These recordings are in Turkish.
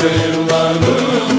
Çayırlarım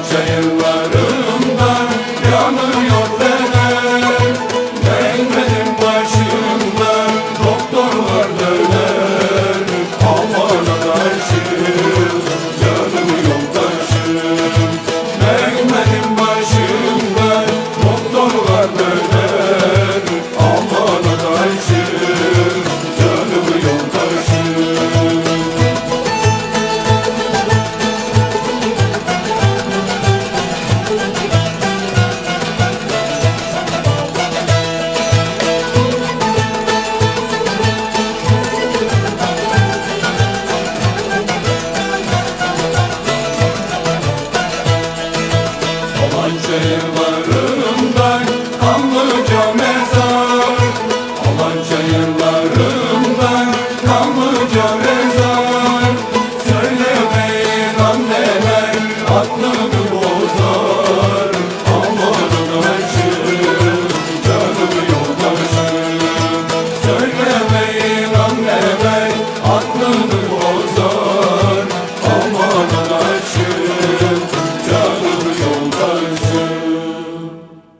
Jaya yıllarımdan Kanlıca mezar. Alanca yıllarımdan Kanlıca mezar. Söylemeyin anneler Aklımı bozar. Amanın aşığım Canım yoldaşım. Söylemeyin anneler Aklımı